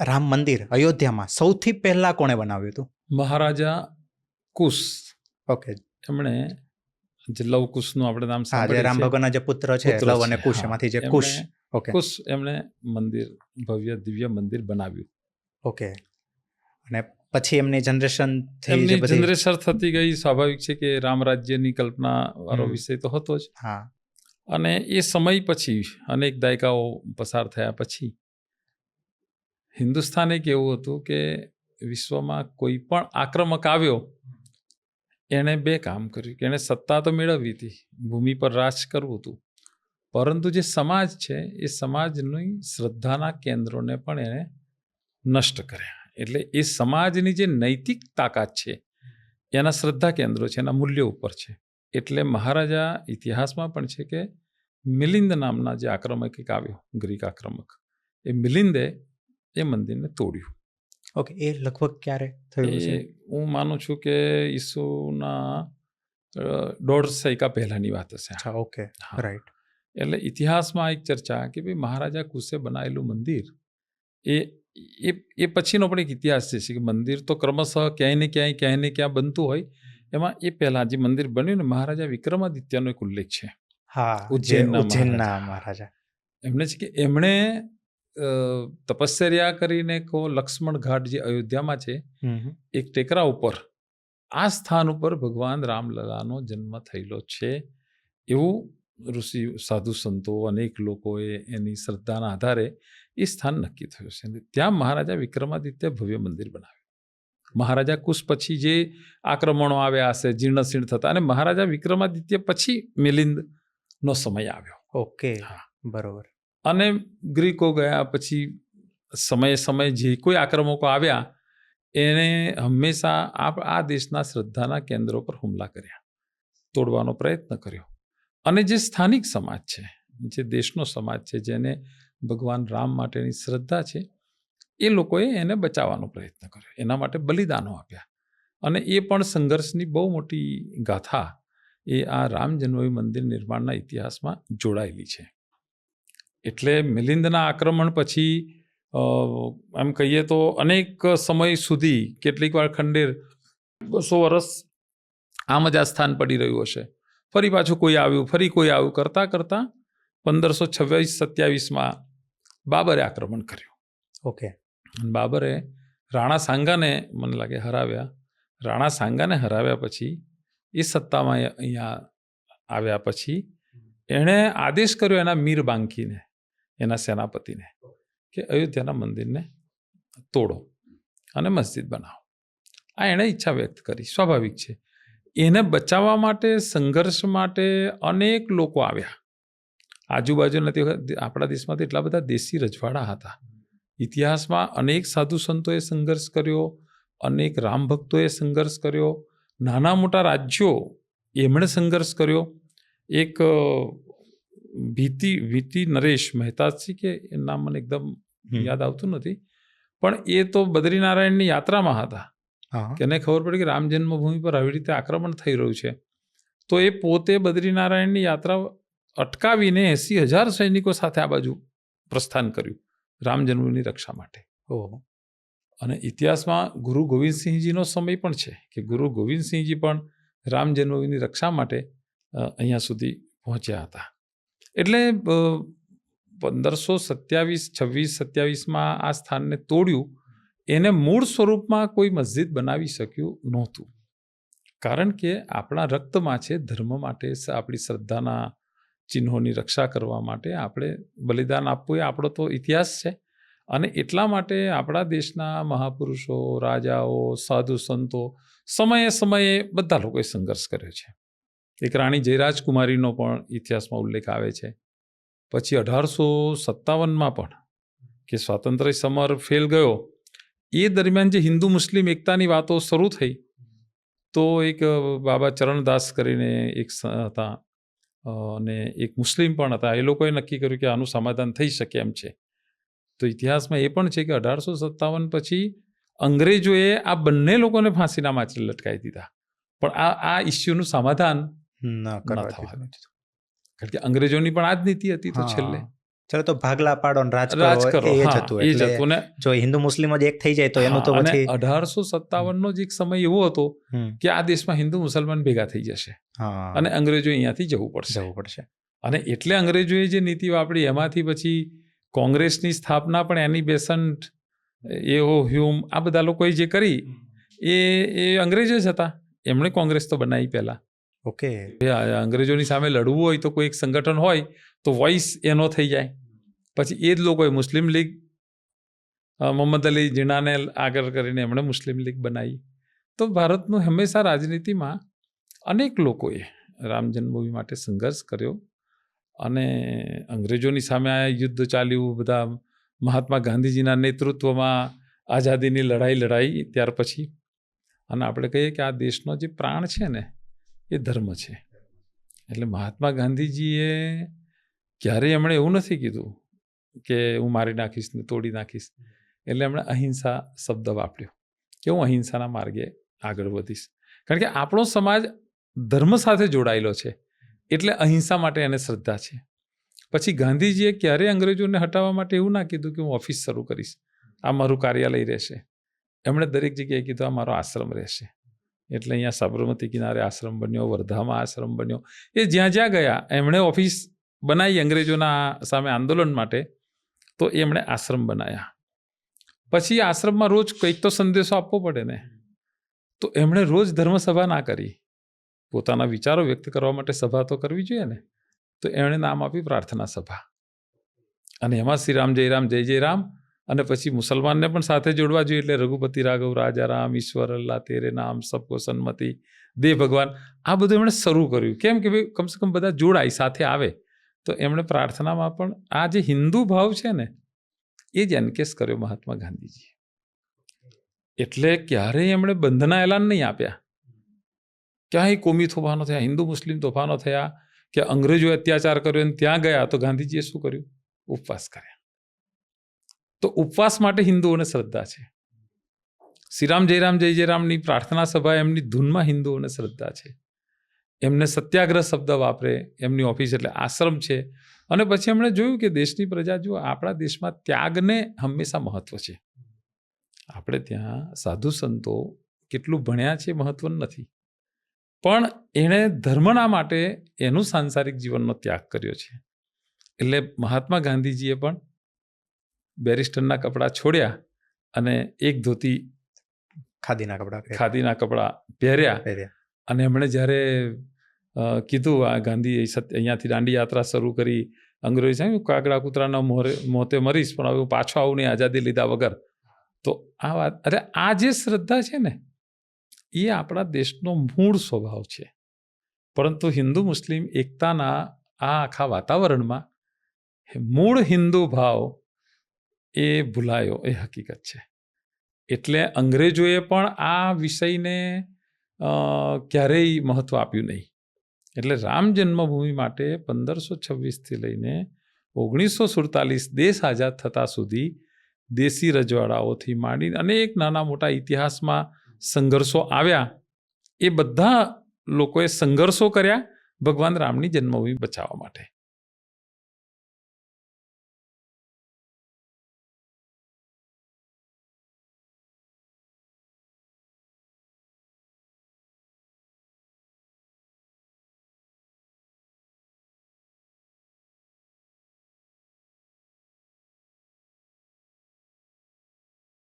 રામ મંદિર અયોધ્યામાં સૌથી પહેલા કોણે બનાવ્યું હતું? મહારાજા કુશ ઓકે. એમણે જે લવ કુશનું આપણે નામ હા રામ. ભગવાનના જે પુત્ર છે લવ અને કુશ એમાંથી જે કુશ. ઓકે. કુશ એમણે મંદિર ભવ્ય દિવ્ય મંદિર બનાવ્યું. ઓકે. અને પછી એમની જનરેશન એમની જનરેશન થતી ગઈ સ્વાભાવિક છે કે રામ રાજ્યની કલ્પના વાળો. વિષય તો હતો જ. હા. અને એ સમય પછી અનેક દાયકાઓ પસાર થયા પછી હિન્દુસ્તાન એક એવું હતું કે વિશ્વમાં કોઈ પણ આક્રમક આવ્યો, એણે બે કામ કર્યું. કે એણે સત્તા તો મેળવવી હતી, ભૂમિ પર રાજ કરવું હતું. પરંતુ જે સમાજ છે, એ સમાજની શ્રદ્ધાના કેન્દ્રોને પણ એણે નષ્ટ કર્યા. એટલે એ સમાજની જે નૈતિક તાકાત છે, એના શ્રદ્ધા કેન્દ્રો છે, એના મૂલ્યો ઉપર છે. એટલે મહારાજા ઇતિહાસમાં પણ છે કે મિલિંદ નામના જે આક્રમક એક આવ્યો, ગ્રીક આક્રમક, એ મિલિંદે એ મંદિરને તોડ્યું. ઓકે એ લગભગ ક્યારે થયું છે હું માનું છું કે ઈસુના દોઢ સૈકા પહેલાની વાત હશે અચ્છા ઓકે રાઈટ. એટલે ઇતિહાસમાં એક ચર્ચા કે ભાઈ મહારાજા કુશે બનાવેલું મંદિર એ એ એ પછીનો પણ એક ઇતિહાસ છે કે મંદિર તો ક્રમશઃ ક્યાંય ને ક્યાંય ક્યાંય ને ક્યાં બનતું હોય એમાં એ પહેલાં જે મંદિર બન્યું ને મહારાજા વિક્રમાદિત્યનો એક ઉલ્લેખ છે. હા ઉજ્જૈનના મહારાજા. એમને છે કે એમણે તપશ્ચર્યા કરીને કહો લક્ષ્મણ ઘાટ જે અયોધ્યામાં છે. એક ટેકરા ઉપર આ સ્થાન ઉપર ભગવાન રામલલાનો જન્મ થયેલો છે. એવું ઋષિ સાધુ સંતો અનેક લોકોએ એની શ્રદ્ધાના આધારે એ સ્થાન નક્કી થયું છે. ત્યાં મહારાજા વિક્રમાદિત્ય ભવ્ય મંદિર બનાવ્યું. મહારાજા કુશ પછી જે આક્રમણો આવ્યા હશે જીર્ણશીર્ણ થતા અને મહારાજા વિક્રમાદિત્ય પછી મિલિંદનો સમય આવ્યો. ઓકે. હા. બરોબર. અને ગ્રીકો ગયા પછી સમયે સમયે જે કોઈ આક્રમકો આવ્યા, એને હંમેશા આ આ દેશના શ્રદ્ધાના કેન્દ્રો પર હુમલા કર્યા. તોડવાનો પ્રયત્ન કર્યો. અને જે સ્થાનિક સમાજ છે, જે દેશનો સમાજ છે, જેને ભગવાન રામ માટેની શ્રદ્ધા છે, એ લોકોએ એને બચાવવાનો પ્રયત્ન કર્યો. એના માટે બલિદાનો આપ્યા. અને એ પણ સંઘર્ષની બહુ મોટી ગાથા એ આ રામ જન્મભૂમિ મંદિર નિર્માણના ઇતિહાસમાં જોડાયેલી છે. એટલે મિલિંદના આક્રમણ પછી એમ કહીએ તો અનેક સમય સુધી કેટલીક વાર ખંડેર બસો વર્ષ આમ જ આ સ્થાન પડી રહ્યું હશે. ફરી પાછું કોઈ આવ્યું ફરી કોઈ આવ્યું કરતાં કરતાં પંદરસો છવ્વીસ સત્યાવીસમાં બાબરે આક્રમણ કર્યું. ઓકે. બાબરે રાણા સાંગાને મને લાગે હરાવ્યા. રાણા સાંગાને હરાવ્યા પછી એ સત્તામાં અહીંયા- અહીંયા આવ્યા પછી એણે આદેશ કર્યો એના મીર બાંકીને એના સેનાપતિને કે અયોધ્યાના મંદિરને તોડો અને મસ્જિદ બનાવો. આ એણે ઈચ્છા વ્યક્ત કરી. સ્વાભાવિક છે. એને બચાવવા માટે, સંઘર્ષ માટે અનેક લોકો આવ્યા. આજુબાજુના તે આપણા દેશમાં એટલા બધા દેશી રજવાડા હતા. ઇતિહાસમાં અનેક સાધુ સંતોએ સંઘર્ષ કર્યો, અનેક રામ ભક્તોએ સંઘર્ષ કર્યો, નાના મોટા રાજ્યો એમણે સંઘર્ષ કર્યો. એક ભીતિ વીતિ નરેશ મહેતાજી કે એ નામ મને એકદમ યાદ આવતું નથી. પણ એ તો બદ્રીનારાયણની યાત્રામાં હતા. હા. કે એને ખબર પડી કે રામ જન્મભૂમિ પર આવી રીતે આક્રમણ થઈ રહ્યું છે. તો એ પોતે બદ્રીનારાયણની યાત્રા અટકાવીને એસી હજાર સૈનિકો સાથે આ બાજુ પ્રસ્થાન કર્યું રામ જન્મની રક્ષા માટે. ઓહો. અને ઇતિહાસમાં ગુરુ ગોવિંદસિંહજીનો સમય પણ છે કે ગુરુ ગોવિંદસિંહજી પણ રામ જન્મભૂમિની રક્ષા માટે અહીંયા સુધી પહોંચ્યા હતા. એટલે પંદરસો સત્યાવીસ, છવ્વીસ, સત્યાવીસમાં આ સ્થાનને તોડ્યું, એને મૂળ સ્વરૂપમાં કોઈ મસ્જિદ બનાવી શક્યું નહોતું. કારણ કે આપણા રક્તમાં છે ધર્મ માટે આપણી શ્રદ્ધાના ચિહ્નોની રક્ષા કરવા માટે આપણે બલિદાન આપવું એ આપણો તો ઇતિહાસ છે. અને એટલા માટે આપણા દેશના મહાપુરુષો, રાજાઓ, સાધુ સંતો સમયે સમયે બધા લોકોએ સંઘર્ષ કર્યો છે. એક રાણી જયરાજકુમારીનો પણ ઇતિહાસમાં ઉલ્લેખ આવે છે. પછી અઢારસો સત્તાવનમાં પણ કે સ્વાતંત્ર્ય સમર ફેલ ગયો. એ દરમિયાન જે હિન્દુ મુસ્લિમ એકતાની વાતો શરૂ થઈ, તો એક બાબા ચરણદાસ કરીને એક હતા અને એક મુસ્લિમ પણ હતા. એ લોકોએ નક્કી કર્યું કે આનું સમાધાન થઈ શકે એમ છે. તો ઇતિહાસમાં એ પણ છે કે અઢારસો સત્તાવન પછી અંગ્રેજોએ આ બંને લોકોને ફાંસીના માછલી લટકાવી દીધા. પણ આ આ ઇસ્યુનું સમાધાન ન કરવા કારણ કે અંગ્રેજોની પણ આ જ નીતિ હતી તો છેલ્લે. ચલો તો ભાગલા પાડો ને રાજ કરો એ જ હતું એ એટલે ને જો હિન્દુ મુસ્લિમ જ એક થઈ જાય તો એનું તો પછી અઢારસો સત્તાવનનો જ એક સમય એવો હતો કે આ દેશમાં હિન્દુ મુસલમાન ભેગા થઈ જશે. અને અંગ્રેજો અહીંયાથી જવું પડશે. જવું પડશે. અને એટલે અંગ્રેજોએ જે નીતિ વાપરી એમાંથી પછી કોંગ્રેસની સ્થાપના પણ એની બેસન્ટ એઓ હ્યુમ આ બધા લોકોએ જે કરી એ એ અંગ્રેજો જ હતા. એમણે કોંગ્રેસ તો બનાવી પહેલા. ઓકે. અંગ્રેજોની સામે લડવું હોય તો કોઈ એક સંગઠન હોય તો વોઇસ એનો થઈ જાય. પછી એ જ લોકોએ મુસ્લિમ લીગ મોહમ્મદ અલી જીણાને આગળ કરીને એમણે મુસ્લિમ લીગ બનાવી. તો ભારતનું હંમેશા રાજનીતિમાં અનેક લોકોએ રામ જન્મભૂમિ માટે સંઘર્ષ કર્યો અને અંગ્રેજોની સામે આ યુદ્ધ ચાલ્યું, બધા મહાત્મા ગાંધીજીના નેતૃત્વમાં આઝાદીની લડાઈ લડાઈ ત્યાર પછી. અને આપણે કહીએ કે આ દેશનો જે પ્રાણ છે ને એ ધર્મ છે. એટલે મહાત્મા ગાંધીજીએ ક્યારેય એમણે એવું નથી કીધું કે હું મારી નાખીશ ને તોડી નાખીશ. એટલે એમણે અહિંસા શબ્દ વાપર્યો કે હું અહિંસાના માર્ગે આગળ વધીશ. કારણ કે આપણો સમાજ ધર્મ સાથે જોડાયેલો છે. એટલે અહિંસા માટે એને શ્રદ્ધા છે. પછી ગાંધીજીએ ક્યારેય અંગ્રેજોને હટાવવા માટે એવું ના કીધું કે હું ઓફિસ શરૂ કરીશ. આ મારું કાર્યાલય રહેશે. એમણે દરેક જગ્યાએ કીધું આ મારો આશ્રમ રહેશે. એટલે અહીંયા સાબરમતી કિનારે આશ્રમ બન્યો, વર્ધામાં આશ્રમ બન્યો. એ જ્યાં જ્યાં ગયા, એમણે ઓફિસ બનાવી અંગ્રેજોના સામે આંદોલન માટે, તો એમણે આશ્રમ બનાવ્યા પછી આશ્રમમાં રોજ કંઈક તો સંદેશો આપવો પડે ને. તો એમણે રોજ ધર્મસભા ના કરી. પોતાના વિચારો વ્યક્ત કરવા માટે સભા તો કરવી જોઈએ ને. તો એમણે નામ આપ્યું પ્રાર્થના સભા. અને એમાં શ્રી રામ જય રામ જય જય રામ અને પછી મુસલમાનને પણ સાથે જોડવા જોઈએ એટલે રઘુપતિ રાઘવ, રાજા રામ, ઈશ્વર, અલ્લાહ, તેરે નામ, સબકો સન્મતિ દે ભગવાન, આ બધું એમણે શરૂ કર્યું. કેમ કે ભાઈ કમસે કમ બધા જોડાય, સાથે આવે. તો એમણે પ્રાર્થનામાં પણ આ જે હિન્દુ ભાવ છે ને, એ જ એનકેસ કર્યો મહાત્મા ગાંધીજી એટલે ક્યારેય એમણે બંધના એલાન નહીં આપ્યા. ક્યાંય કોમી તોફાનો થયા, હિન્દુ મુસ્લિમ તોફાનો થયા, કે અંગ્રેજોએ અત્યાચાર કર્યો અને ત્યાં ગયા, તો ગાંધીજીએ શું કર્યું? ઉપવાસ કર્યા. તો ઉપવાસ માટે હિન્દુઓને શ્રદ્ધા છે. શ્રીરામ જયરામ જય જયરામની પ્રાર્થના સભા એમની ધૂનમાં હિન્દુઓને શ્રદ્ધા છે. એમને સત્યાગ્રહ શબ્દ વાપરે, એમની ઓફિસ એટલે આશ્રમ છે. અને પછી એમણે જોયું કે દેશની પ્રજા જો આપણા દેશમાં ત્યાગને હંમેશા મહત્વ છે. આપણે ત્યાં સાધુ સંતો કેટલું ભણ્યા છે મહત્વ નથી. પણ એણે ધર્મના માટે એનું સાંસારિક જીવનનો ત્યાગ કર્યો છે. એટલે મહાત્મા ગાંધીજીએ પણ બેરિસ્ટરના કપડાં છોડ્યા અને એક ધોતી ખાદીના કપડાં ખાદીના કપડાં પહેર્યા. પહેર્યા. અને એમણે જ્યારે કીધું આ ગાંધી અહીંયાથી દાંડી યાત્રા શરૂ કરી અંગ્રેજી સાહેબ કાગડા કૂતરાના મોરે મોતે મરીશ પણ હવે પાછો આવું નહીં આઝાદી લીધા વગર. તો આ વાત અરે આ જે શ્રદ્ધા છે ને એ આપણા દેશનો મૂળ સ્વભાવ છે. પરંતુ હિન્દુ મુસ્લિમ એકતાના આ આખા વાતાવરણમાં મૂળ હિન્દુ ભાવ એ ભૂલાયો, એ હકીકત છે. એટલે અંગ્રેજોએ પણ આ વિષયને ક્યારેય મહત્વ આપ્યું નહીં. એટલે રામ જન્મભૂમિ માટે પંદરસો છવ્વીસથી લઈને ઓગણીસો સુડતાલીસ દેશ આઝાદ થતાં સુધી દેશી રજવાડાઓથી માંડીને અનેક નાના મોટા ઇતિહાસમાં સંઘર્ષો આવ્યા. એ બધા લોકોએ સંઘર્ષો કર્યા ભગવાન રામની જન્મભૂમિ બચાવવા માટે.